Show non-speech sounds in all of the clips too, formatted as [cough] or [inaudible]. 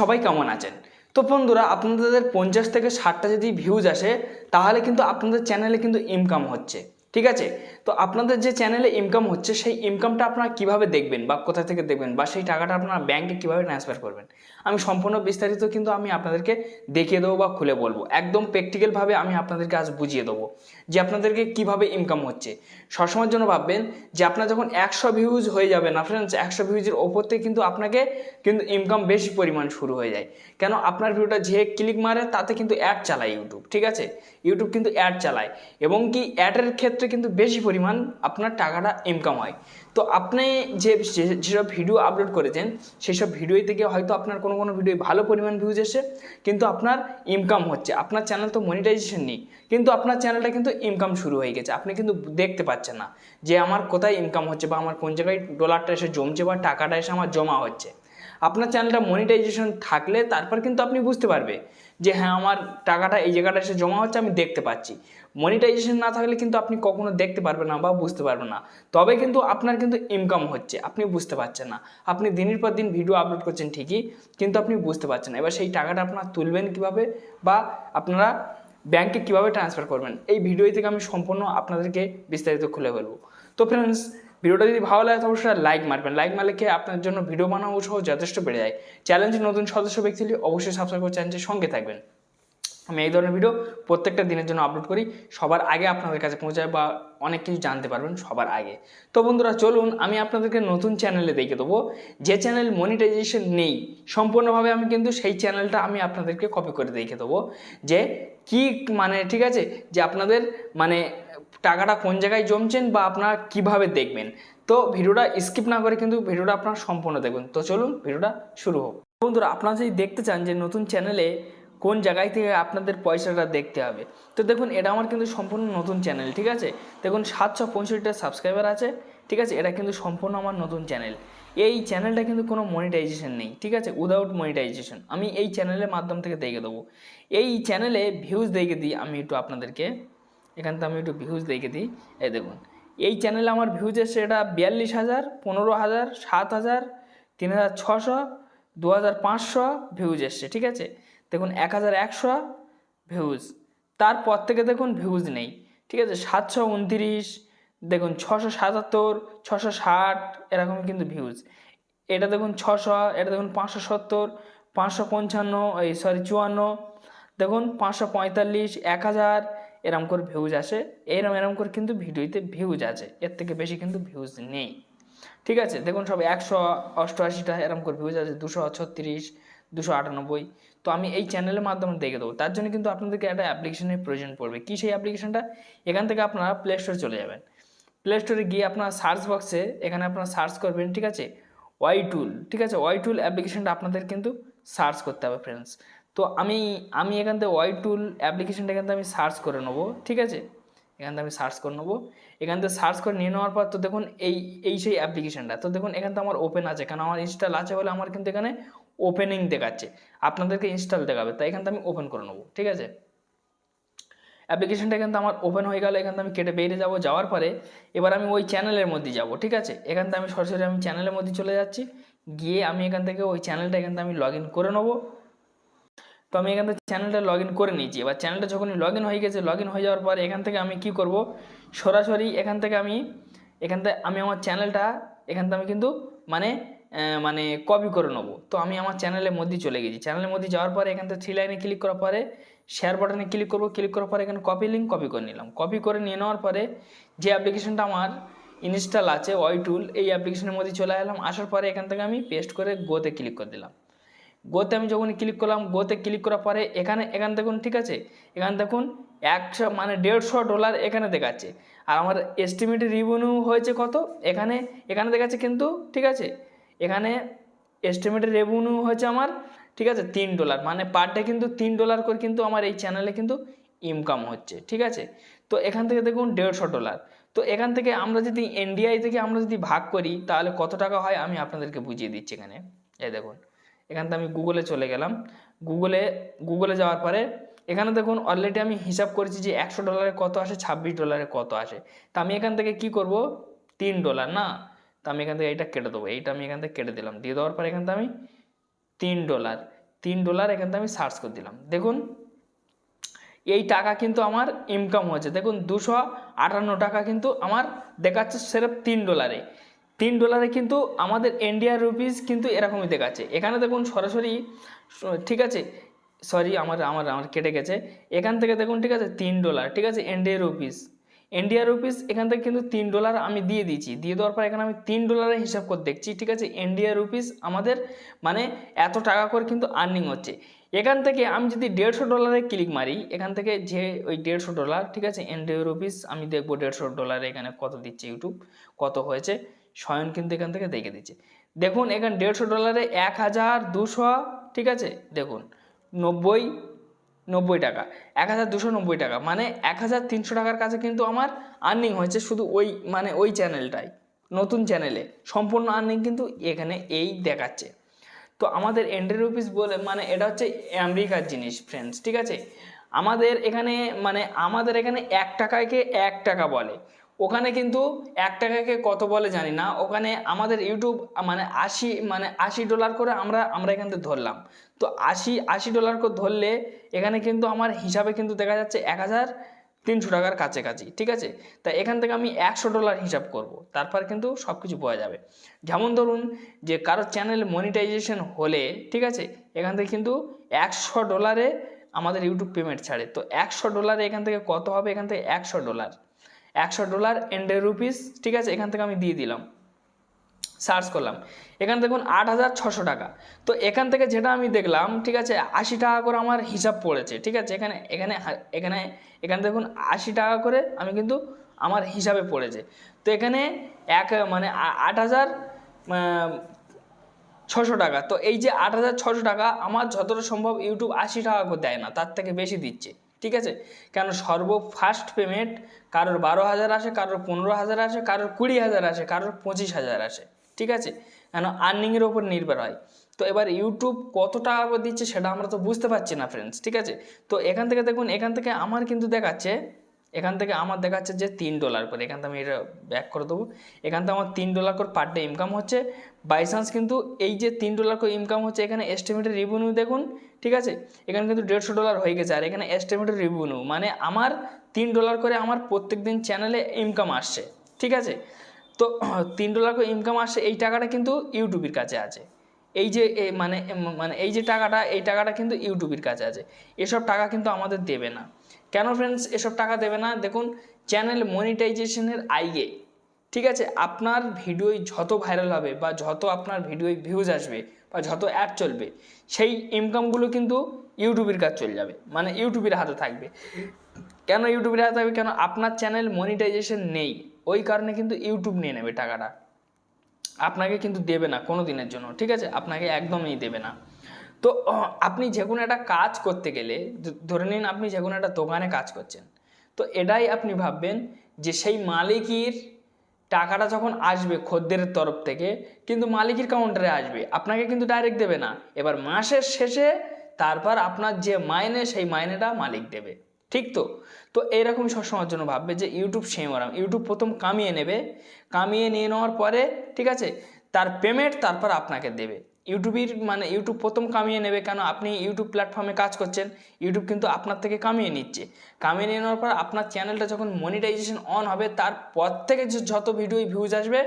সবাই কেমন আছেন? তো বন্ধুরা, আপনাদের পঞ্চাশ থেকে ষাটটা যদি ভিউজ আসে, তাহলে কিন্তু আপনাদের চ্যানেলে কিন্তু ইনকাম হচ্ছে, ঠিক আছে? তো আপনাদের যে চ্যানেলে ইনকাম হচ্ছে, সেই ইনকামটা আপনারা কীভাবে দেখবেন বা কোথা থেকে দেখবেন বা সেই টাকাটা আপনারা ব্যাংকে কীভাবে ট্রান্সফার করবেন? আমি সম্পূর্ণ বিস্তারিত কিন্তু আমি আপনাদেরকে দেখিয়ে দেবো বা খুলে বলব। একদম প্র্যাকটিক্যালভাবে আমি আপনাদেরকে আজ বুঝিয়ে দেবো যে আপনাদেরকে কীভাবে ইনকাম হচ্ছে। সবসময়ের জন্য ভাববেন যে আপনার যখন একশো ভিউজ হয়ে যাবে না ফ্রেন্ডস একশো ভিউজের ওপর থেকে কিন্তু আপনাকে কিন্তু ইনকাম বেশি পরিমাণ শুরু হয়ে যায়। কেন? আপনার ভিডিওটা যে ক্লিক মারে, তাতে কিন্তু অ্যাড চালায় ইউটিউব ঠিক আছে? ইউটিউব কিন্তু অ্যাড চালায় এবং কি অ্যাডের ক্ষেত্রে কিন্তু বেশি পরিমাণ আপনার টাকাটা ইনকাম হয়। তো আপনি যে- যেসব ভিডিও আপলোড করেছেন সেই সব ভিডিও থেকে হয়তো আপনার কোনো কোনো ভিডিও ভালো পরিমাণ ভিউজ এসে কিন্তু আপনার ইনকাম হচ্ছে। আপনার চ্যানেল তো মনিটাইজেশন নেই, কিন্তু আপনার চ্যানেলটা কিন্তু ইনকাম শুরু হয়ে গেছে। আপনি কিন্তু দেখতে পাচ্ছেন না যে আমার কোথায় ইনকাম হচ্ছে বা আমার কোন জায়গায় ডলারটা এসে জমছে বা টাকাটা এসে আমার জমা হচ্ছে। আপনার চ্যানেলটা মনিটাইজেশন থাকলে তারপর কিন্তু আপনি বুঝতে পারবে যে হ্যাঁ আমার টাকাটা এই জায়গাটা এসে জমা হচ্ছে, আমি দেখতে পাচ্ছি। মনিটাইজেশন না থাকলে কিন্তু আপনি কখনো দেখতে পারবেন না বা বুঝতে পারবেন না। তবে কিন্তু আপনার কিন্তু ইনকাম হচ্ছে, আপনি বুঝতে পারছেন না। আপনি দিনের পর দিন ভিডিও আপলোড করছেন ঠিকই, কিন্তু আপনি বুঝতে পারছেন না। এবার সেই টাকাটা আপনারা তুলবেন কীভাবে বা আপনারা ব্যাংকে কীভাবে ট্রান্সফার করবেন, এই ভিডিও থেকে আমি সম্পূর্ণ আপনাদেরকে বিস্তারিত খুলে বলব। তো ফ্রেন্ডস ভিডিওটা যদি ভালো লাগে তো অবশ্যই লাইক মারবেন। লাইক মারলে কি আপনার জন্য ভিডিও বানানো সহ যথেষ্ট বেড়ে যায়। চ্যালেঞ্জের নতুন সদস্য, ব্যক্তি অবশ্যই সাবস্ক্রাইব করে চ্যানেলের সঙ্গে থাকবেন। আমি এই ধরনের ভিডিও প্রত্যেকটা দিনের জন্য আপলোড করি। সবার আগে আপনাদের কাছে পৌঁছায় বা অনেক কিছু জানতে পারবেন সবার আগে। তো বন্ধুরা, চলুন আমি আপনাদেরকে নতুন চ্যানেলে দেখে দেবো। যে চ্যানেল মনিটাইজেশন নেই, সম্পূর্ণভাবে আমি কিন্তু সেই চ্যানেলটা আমি আপনাদেরকে কপি করে দেখে দেবো। যে কি মানে ঠিক আছে? যে আপনাদের মানে টাকাটা কোন জায়গায় জমছেন বা আপনারা কীভাবে দেখবেন। তো ভিডিওটা স্কিপ না করে কিন্তু ভিডিওটা আপনারা সম্পূর্ণ দেখবেন। তো চলুন ভিডিওটা শুরু হোক। বন্ধুরা, আপনারা যদি দেখতে চান যে নতুন চ্যানেলে কোন জায়গায় থেকে আপনাদের পয়সাটা দেখতে হবে। তো দেখুন, এটা আমার কিন্তু সম্পূর্ণ নতুন চ্যানেল, ঠিক আছে? দেখুন, সাতশো পঁয়ষট্টিটা সাবস্ক্রাইবার আছে, ঠিক আছে? এটা কিন্তু সম্পূর্ণ আমার নতুন চ্যানেল। এই চ্যানেলটা কিন্তু কোনো মনিটাইজেশন নেই, ঠিক আছে? উইদাউট মনিটাইজেশন আমি এই চ্যানেলের মাধ্যম থেকে দেখে দেবো। এই চ্যানেলে ভিউজ দেখে দিই আমি একটু আপনাদেরকে। এখান থেকে আমি একটু ভিউজ দেখে দিই। এই দেখুন, এই চ্যানেলে আমার ভিউজ এসছে এটা বিয়াল্লিশ হাজার, পনেরো হাজার, সাত হাজার, তিন হাজার ছশো, দু হাজার পাঁচশো ভিউজ এসছে, ঠিক আছে? দেখুন এক হাজার একশো ভিউজ তারপর থেকে দেখুন ভিউজ নেই, ঠিক আছে? সাতশো উনতিরিশ, দেখুন ছশো সাতাত্তর, ছশো ষাট, এরকম কিন্তু ভিউজ এটা দেখুন ছশো, এটা দেখুন পাঁচশো সত্তর, পাঁচশো পঞ্চান্ন, এই সরি চুয়ান্ন। দেখুন পাঁচশো পঁয়তাল্লিশ এক হাজার এরম করে ভিউজ আসে। এরম এরম করে কিন্তু ভিডিওতে ভিউজ আছে। এর থেকে বেশি কিন্তু ভিউজ নেই। ঠিক আছে? দেখুন সব একশো অষ্টআশিটা এরম করে ভিউজ আছে, দুশো ছত্রিশ দুশো আটানব্বই। তো আমি এই চ্যানেলের মাধ্যমে দেখে দেবো। তার জন্য কিন্তু আপনাদেরকে একটা অ্যাপ্লিকেশনের প্রয়োজন পড়বে। কী সেই অ্যাপ্লিকেশনটা এখান থেকে আপনারা প্লে স্টোরে চলে যাবেন। প্লে স্টোরে গিয়ে আপনার সার্চ বক্সে এখানে আপনারা সার্চ করবেন, ঠিক আছে? ওয়াই টুল ঠিক আছে? ওয়াই টুল অ্যাপ্লিকেশনটা আপনাদের কিন্তু সার্চ করতে হবে ফ্রেন্ডস তো আমি আমি এখান থেকে ওয়াই টুল অ্যাপ্লিকেশনটা এখান থেকে আমি সার্চ করে নেব, ঠিক আছে? এখান থেকে আমি সার্চ করে নেব। এখান থেকে সার্চ করে নিয়ে নেওয়ার পর তো দেখুন এই এই সেই অ্যাপ্লিকেশনটা তো দেখুন এখান থেকে আমার ওপেন আছে। কারণ আমার ইনস্টল আছে বলে আমার কিন্তু এখানে ওপেনিং দেখাচ্ছে আপনাদেরকে ইনস্টল দেখাবে তাই এখান থেকে আমি ওপেন করে নেব ঠিক আছে অ্যাপ্লিকেশনটা থেকে আমার ওপেন হয়ে গেল এখান থেকে আমি কেটে বেরিয়ে যাব যাওয়ার পরে এবার আমি ওই চ্যানেলের মধ্যে যাব ঠিক আছে এখান থেকে আমি সরাসরি আমি চ্যানেলের মধ্যে চলে যাচ্ছি গিয়ে আমি এখান থেকে ওই চ্যানেলটা এখান থেকে আমি লগ ইন করে নেব তো আমি এখান থেকে চ্যানেলটা লগ ইন করে নিয়েছি এবার চ্যানেলটা যখনই লগ ইন হয়ে গেছে লগ ইন হয়ে যাওয়ার পর এখান থেকে আমি কি করব সরাসরি এখান থেকে আমি এখান থেকে আমি আমার চ্যানেলটা এখান থেকে আমি কিন্তু মানে মানে কপি করে নেব। তো আমি আমার চ্যানেলের মধ্যে চলে গেছি। চ্যানেলের মধ্যে যাওয়ার পরে এখান থেকে থ্রি লাইনে ক্লিক করার পরে শেয়ার বাটনে ক্লিক করব। ক্লিক করার পরে এখানে কপি লিঙ্ক কপি করে নিলাম। কপি করে নিয়ে নেওয়ার পরে যে অ্যাপ্লিকেশনটা আমার ইনস্টল আছে ওয়াই টুল এই অ্যাপ্লিকেশনের মধ্যে চলে এলাম। আসার পরে এখান থেকে আমি পেস্ট করে গোতে ক্লিক করে দিলাম। গোতে আমি যখন ক্লিক করলাম গোতে ক্লিক করার পরে এখানে, এখান দেখুন, ঠিক আছে? এখান দেখুন, একশো মানে দেড়শো ডলার এখানে দেখাচ্ছে। আর আমার এস্টিমেটেড রিভিনিউ হয়েছে কত? এখানে এখানে দেখাচ্ছে কিন্তু, ঠিক আছে? এখানে এস্টিমেটেড রেভিনিউ হয়েছে আমার, ঠিক আছে, তিন ডলার মানে পার ডে কিন্তু তিন ডলার করে কিন্তু আমার এই চ্যানেলে কিন্তু ইনকাম হচ্ছে, ঠিক আছে? তো এখান থেকে দেখুন দেড়শো ডলার তো এখান থেকে আমরা যদি এনডিআই থেকে আমরা যদি ভাগ করি, তাহলে কত টাকা হয় আমি আপনাদেরকে বুঝিয়ে দিচ্ছি এখানে, এই দেখুন, এখান থেকে আমি গুগলে চলে গেলাম গুগলে গুগলে যাওয়ার পরে এখানে দেখুন অলরেডি আমি হিসাব করেছি যে একশো ডলারে কত আসে, ছাব্বিশ ডলারে কত আসে, তা আমি এখান থেকে কি করব, তিন ডলার না? তা আমি এখান থেকে এইটা কেটে দেবো। এইটা আমি এখান থেকে কেটে দিলাম। দিয়ে দেওয়ার পরে এখান থেকে আমি তিন ডলার তিন ডলার এখান থেকে আমি সার্চ করে দিলাম। দেখুন, এই টাকা কিন্তু আমার ইনকাম হয়েছে। দেখুন, দুশো আটান্ন টাকা কিন্তু আমার দেখাচ্ছে সেরফ তিন ডলারে তিন ডলারে কিন্তু আমাদের ইন্ডিয়ার রুপিস কিন্তু এরকমই দেখাচ্ছে। এখানে দেখুন, সরাসরি, ঠিক আছে? সরি আমার আমার আমার কেটে গেছে। এখান থেকে দেখুন, ঠিক আছে? তিন ডলার ঠিক আছে? ইন্ডিয়া রুপিস ইন্ডিয়া রুপিস এখান থেকে কিন্তু তিন ডলার আমি দিয়ে দিয়েছি। দিয়ে দেওয়ার পর এখানে আমি তিন ডলারের হিসাব করে দেখছি, ঠিক আছে? ইন্ডিয়া রুপিস আমাদের মানে এত টাকা করে কিন্তু আর্নিং হচ্ছে। এখান থেকে আমি যদি দেড়শো ডলারে ক্লিক মারি, এখান থেকে যে ওই দেড়শো ডলার ঠিক আছে? ইন্ডিয়া রুপিস আমি দেখব দেড়শো ডলারে এখানে কত দিচ্ছে ইউটিউব কত হয়েছে? স্বয়ং কিন্তু এখান থেকে দেখে দিচ্ছে। দেখুন, এখানে দেড়শো ডলারে এক হাজার দুশো, ঠিক আছে? দেখুন, নব্বই নব্বই টাকা, এক হাজার দুশো নব্বই টাকা মানে এক হাজার তিনশো টাকার কাছে কিন্তু আমার আর্নিং হয়েছে শুধু ওই মানে ওই চ্যানেলটাই নতুন চ্যানেলে সম্পূর্ণ আর্নিং কিন্তু এখানে এই দেখাচ্ছে। তো আমাদের এন্ড্রি রুপিস বলে মানে এটা হচ্ছে আমেরিকার জিনিস ফ্রেন্ডস ঠিক আছে? আমাদের এখানে মানে আমাদের এখানে এক টাকাকে এক টাকা বলে। ওখানে কিন্তু এক টাকাকে কত বলে জানি না, ওখানে আমাদের ইউটিউব মানে আশি মানে আশি ডলার করে আমরা আমরা এখান থেকে ধরলাম। তো আশি আশি ডলার করে ধরলে এখানে কিন্তু আমার হিসাবে কিন্তু দেখা যাচ্ছে এক হাজার তিনশো টাকার কাছাকাছি, ঠিক আছে? তা এখান থেকে আমি একশো ডলার হিসাব করব, তারপর কিন্তু সব কিছু পাওয়া যাবে। যেমন ধরুন যে কারোর চ্যানেল মনিটাইজেশন হলে, ঠিক আছে? এখান থেকে কিন্তু একশো ডলারে আমাদের ইউটিউব পেমেন্ট ছাড়ে। তো একশো ডলারে এখান থেকে কত হবে? এখান থেকে একশো ডলার একশো ডলার এন্ডে রুপিস ঠিক আছে? এখান থেকে আমি দিয়ে দিলাম। সার্চ করলাম। এখানে দেখুন আট হাজার ছশো টাকা। তো এখান থেকে যেটা আমি দেখলাম, ঠিক আছে, আশি টাকা করে আমার হিসাব পড়েছে, ঠিক আছে, এখানে এখানে এখানে এখানে দেখুন আশি টাকা করে আমি কিন্তু আমার হিসাবে পড়েছে। তো এখানে এক মানে আট হাজার ছশো টাকা। তো এই যে আট হাজার ছশো টাকা আমার যতটা সম্ভব ইউটিউব আশি টাকা করে দেয় না, তার থেকে বেশি দিচ্ছে, ঠিক আছে? কেন সর্ব ফার্স্ট পেমেন্ট কারোর বারো হাজার আসে, কারোর পনেরো হাজার আসে, কারোর কুড়ি হাজার আসে, কারোর পঁচিশ হাজার আসে। ঠিক আছে? কেন আর্নিংয়ের ওপর নির্ভর হয়। তো এবার ইউটিউব কত টাকা করে দিচ্ছে সেটা আমরা তো বুঝতে পারছি না ফ্রেন্ডস ঠিক আছে? তো এখান থেকে দেখুন, এখান থেকে আমার কিন্তু দেখাচ্ছে, এখান থেকে আমার দেখাচ্ছে যে তিন ডলার করে, এখান থেকে আমি এটা ব্যাক করে দেবো। এখান থেকে আমার তিন ডলার করে পার ডে ইনকাম হচ্ছে। বাই চান্স কিন্তু এই যে তিন ডলার করে ইনকাম হচ্ছে, এখানে এস্টিমেটেড রিভিনিউ দেখুন, ঠিক আছে? এখানে কিন্তু দেড়শো ডলার হয়ে গেছে, আর এখানে এস্টিমেটেড রিভিনিউ মানে আমার তিন ডলার করে আমার প্রত্যেক দিন চ্যানেলে ইনকাম আসছে, ঠিক আছে? তো [clears throat] তিন ডলার করে ইনকাম আসে, এই টাকাটা কিন্তু ইউটিউবের কাছে আছে। এই যে মানে মানে এই যে টাকাটা, এই টাকাটা কিন্তু ইউটিউবের কাছে আছে। এসব টাকা কিন্তু আমাদের দেবে না। কেন ফ্রেন্ডস এসব টাকা দেবে না? দেখুন চ্যানেল মনিটাইজেশনের আইয়ে ঠিক আছে, আপনার ভিডিও যত ভাইরাল হবে বা যত আপনার ভিডিও ভিউজ আসবে বা যত অ্যাড চলবে, সেই ইনকামগুলো কিন্তু ইউটিউবের কাছে চলে যাবে। মানে ইউটিউবের হাতে থাকবে। কেন ইউটিউবের হাতে থাকবে? কেন আপনার চ্যানেল মনিটাইজেশন নেই। ওই কারণে কিন্তু ইউটিউব নিয়ে নেবে টাকাটা। আপনাকে কিন্তু দেবে না কোনো দিনের জন্য, ঠিক আছে? আপনাকে একদমই দেবে না। তো আপনি যে কোনো একটা কাজ করতে গেলে ধরে নিন আপনি যে কোনো একটা দোকানে কাজ করছেন, তো এটাই আপনি ভাববেন যে সেই মালিকের টাকাটা যখন আসবে খদ্দেরের তরফ থেকে, কিন্তু মালিকের কাউন্টারে আসবে, আপনাকে কিন্তু ডাইরেক্ট দেবে না। এবার মাসের শেষে তারপর আপনার যে মাইনে, সেই মাইনেটা মালিক দেবে। ঠিক তো? তো এইরকম সবসময়ের জন্য ভাববে যে ইউটিউব সেম ওরাম ইউটিউব প্রথম কামিয়ে নেবে। কামিয়ে নিয়ে নেওয়ার পরে, ঠিক আছে? তার পেমেন্ট তারপর আপনাকে দেবে। ইউটিউবের মানে ইউটিউব প্রথম কামিয়ে নেবে কেন? আপনি ইউটিউব প্ল্যাটফর্মে কাজ করছেন। ইউটিউব কিন্তু আপনার থেকে কামিয়ে নিচ্ছে। কামিয়ে নিয়ে নেওয়ার পর আপনার চ্যানেলটা যখন মনিটাইজেশন অন হবে, তারপর থেকে যত ভিডিও ভিউজ আসবে,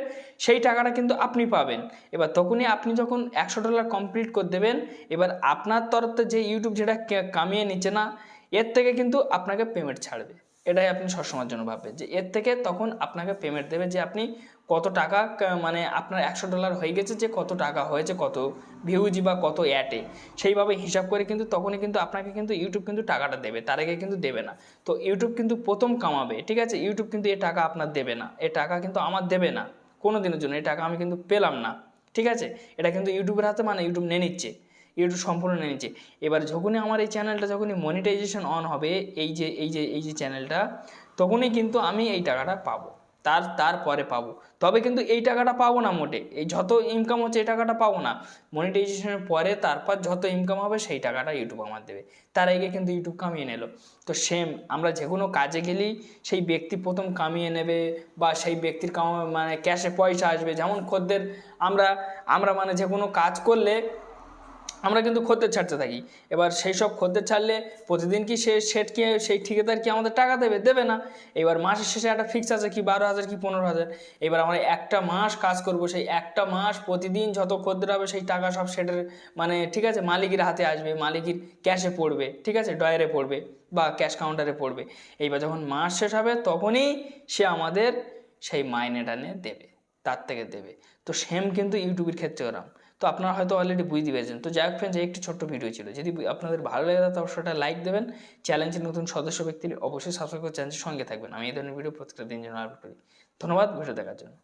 সেই টাকাটা কিন্তু আপনি পাবেন। এবার তখনই আপনি যখন একশো ডলার কমপ্লিট করে দেবেন, এবার আপনার তরফ যে ইউটিউব যেটা কামিয়ে নিচ্ছে না এর থেকে কিন্তু আপনাকে পেমেন্ট ছাড়বে। এটাই আপনি সবসময়ের জন্য ভাববেন যে এর থেকে তখন আপনাকে পেমেন্ট দেবে যে আপনি কত টাকা মানে আপনার একশো ডলার হয়ে গেছে যে কত টাকা হয়েছে, কত ভিউজি বা কত অ্যাটে সেইভাবে হিসাব করে কিন্তু তখনই কিন্তু আপনাকে কিন্তু ইউটিউব কিন্তু টাকাটা দেবে, তার আগে কিন্তু দেবে না। তো ইউটিউব কিন্তু প্রথম কামাবে, ঠিক আছে? ইউটিউব কিন্তু এ টাকা আপনার দেবে না। এ টাকা কিন্তু আমার দেবে না। কোনো দিনের জন্য এই টাকা আমি কিন্তু পেলাম না, ঠিক আছে? এটা কিন্তু ইউটিউবের হাতে মানে ইউটিউব নিয়ে নিচ্ছে। ইউটিউব সম্পূর্ণ নিয়ে এবার যখনই আমার এই চ্যানেলটা যখনই মনিটাইজেশন অন হবে, এই যে এই যে এই যে চ্যানেলটা তখনই কিন্তু আমি এই টাকাটা পাবো। তার তারপরে পাবো। তবে কিন্তু এই টাকাটা পাবো না মোটে। এই যত ইনকাম হচ্ছে এই টাকাটা পাবো না। মনিটাইজেশনের পরে, তারপর যত ইনকাম হবে সেই টাকাটা ইউটিউব আমার দেবে। তার আগে কিন্তু ইউটিউব কামিয়ে নিল। তো সেম আমরা যে কোনো কাজে গেলেই সেই ব্যক্তি প্রথম কামিয়ে নেবে বা সেই ব্যক্তির কাম মানে ক্যাশে পয়সা আসবে। যেমন খদ্দের, আমরা আমরা মানে যে কোনো কাজ করলে আমরা কিন্তু খদ্দের ছাড়তে থাকি। এবার সেই সব খদ্দের ছাড়লে প্রতিদিন কি সে সেট কি, সেই ঠিকাদার কি আমাদের টাকা দেবে? দেবে না। এবার মাসের শেষে একটা ফিক্স আছে কি বারো হাজার কি পনেরো হাজার। এবার আমরা একটা মাস কাজ করব, সেই একটা মাস প্রতিদিন যত খদ্দের হবে সেই টাকা সব সেটের মানে ঠিক আছে, মালিকের হাতে আসবে, মালিকের ক্যাশে পড়বে, ঠিক আছে ডয়ারে পড়বে বা ক্যাশ কাউন্টারে পড়বে। এইবার যখন মাস শেষ হবে তখনই সে আমাদের সেই মাইনেটা নিয়ে দেবে, তার থেকে দেবে। তো সেম কিন্তু ইউটিউবের ক্ষেত্রে ওরম তো আপনারা হয়তো অলরেডি বুঝতে পেরেছেন। তো যাই হোক ফ্রেন্ডস এই একটি ছোট্ট ভিডিও ছিল। যদি আপনাদের ভালো লাগে অবশ্যই একটা লাইক দেবেন। চ্যালেঞ্জের নতুন সদস্য ব্যক্তি অবশ্যই সাবস্ক্রাইব করে চ্যালেঞ্জের সঙ্গে থাকবেন। আমি এই ধরনের ভিডিও প্রত্যেকটা দিন জন্য আপলোড করি ধন্যবাদ ভিডিও দেখার জন্য।